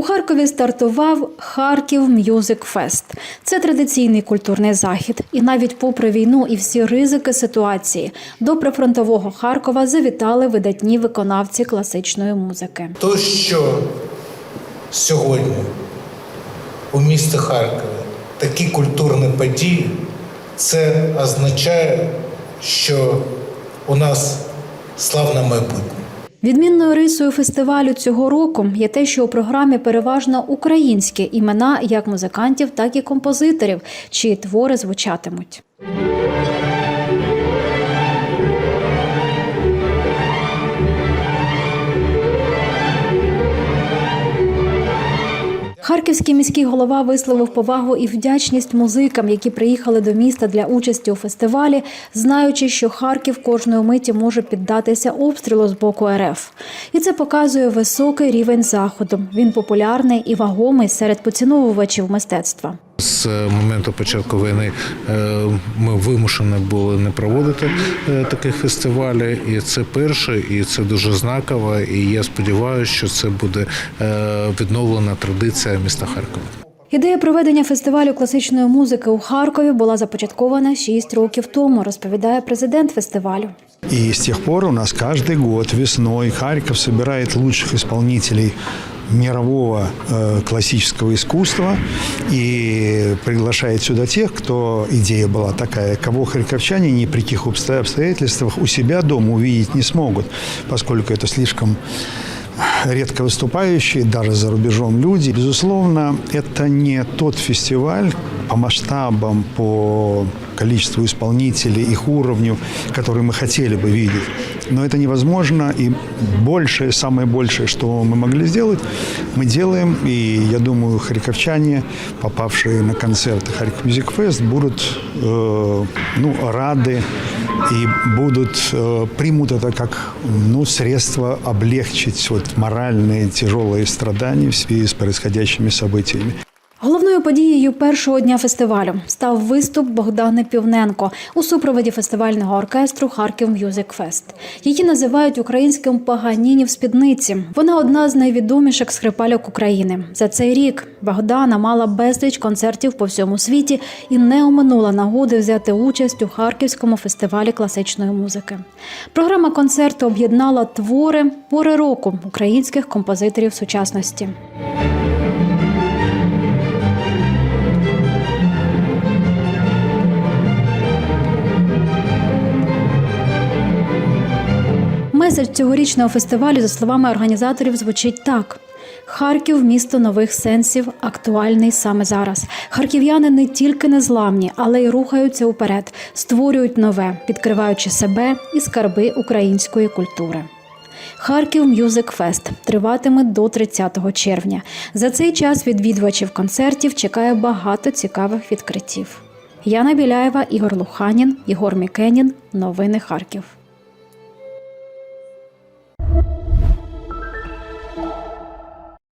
У Харкові стартував Харків М'юзик Фест. Це традиційний культурний захід. І навіть попри війну і всі ризики ситуації, до прифронтового Харкова завітали видатні виконавці класичної музики. То, що сьогодні у місті Харкові такі культурні події, це означає, що у нас славне майбутнє. Відмінною рисою фестивалю цього року є те, що у програмі переважно українські імена як музикантів, так і композиторів, чиї твори звучатимуть. Харківський міський голова висловив повагу і вдячність музикам, які приїхали до міста для участі у фестивалі, знаючи, що Харків кожної миті може піддатися обстрілу з боку РФ. І це показує високий рівень заходу. Він популярний і вагомий серед поціновувачів мистецтва. З моменту початку війни е, ми вимушені були не проводити е, таких фестивалів, і це перше, і це дуже знаково. І я сподіваюся, що це буде е, відновлена традиція міста Харкова. Ідея проведення фестивалю класичної музики у Харкові була започаткована 6 років тому, розповідає президент фестивалю. И с тех пор у нас каждый год весной Харьков собирает лучших исполнителей мирового э, классического искусства и приглашает сюда тех, кто, идея была такая, кого харьковчане ни при каких обсто- обстоятельствах у себя дома увидеть не смогут, поскольку это слишком редко выступающие, даже за рубежом люди. Безусловно, это не тот фестиваль по масштабам, по количеству исполнителей, их уровню, который мы хотели бы видеть. Но это невозможно, и большее, самое большее, что мы могли сделать, мы делаем. И я думаю, харьковчане, попавшие на концерты Харьков Music Fest, будут э, ну, рады и будут э, примут это как ну, средство облегчить вот, моральные тяжелые страдания в связи с происходящими событиями. Головною подією першого дня фестивалю став виступ Богдани Півненко у супроводі фестивального оркестру Харків М'юзик Фест. Її називають українським Паганіні в спідниці. Вона одна з найвідоміших скрипальок України. За цей рік Богдана мала безліч концертів по всьому світі і не оминула нагоди взяти участь у Харківському фестивалі класичної музики. Програма концерту об'єднала твори пори року українських композиторів сучасності. Меседж цьогорічного фестивалю, за словами організаторів, звучить так. Харків місто нових сенсів, актуальний саме зараз. Харків'яни не тільки незламні, але й рухаються уперед, створюють нове, відкриваючи себе і скарби української культури. Харків М'юзик Фест триватиме до 30 червня. За цей час відвідувачів концертів чекає багато цікавих відкриттів. Яна Біляєва, Ігор Луханін, Єгор Мікенін. Новини Харків.